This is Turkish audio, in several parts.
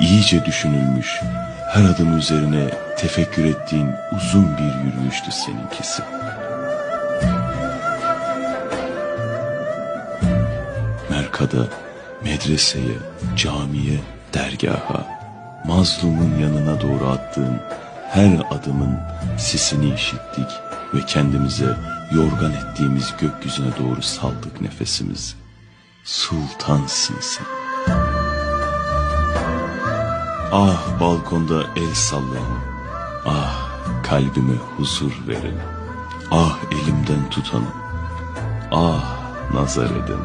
iyice düşünülmüş, her adım üzerine tefekkür ettiğin uzun bir yürüyüştü seninkisi. Merkada, medreseye, camiye, dergaha, mazlumun yanına doğru attığın her adımın sesini işittik ve kendimize yorgan ettiğimiz gökyüzüne doğru saldık nefesimizi. Sultansın sen. Ah balkonda el sallayan, ah kalbime huzur veren, ah elimden tutanım, ah nazar eden,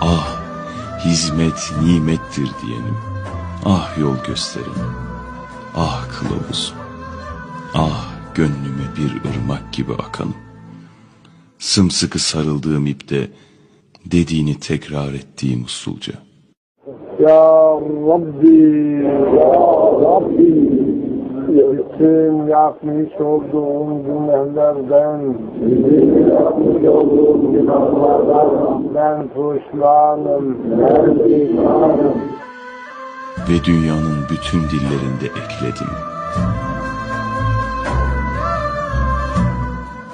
ah hizmet nimettir diyenim, ah yol gösterin, ah kılavuzum, ah gönlüme bir ırmak gibi akanım. Sımsıkı sarıldığım ipte dediğini tekrar ettiğim usulca. Ya Rabbi, Ya Rabbi, bütün yapmış olduğum günahlardan, ben pişmanım, ben pişmanım. ve dünyanın bütün dillerinde ekledim.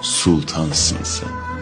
Sultansın sen.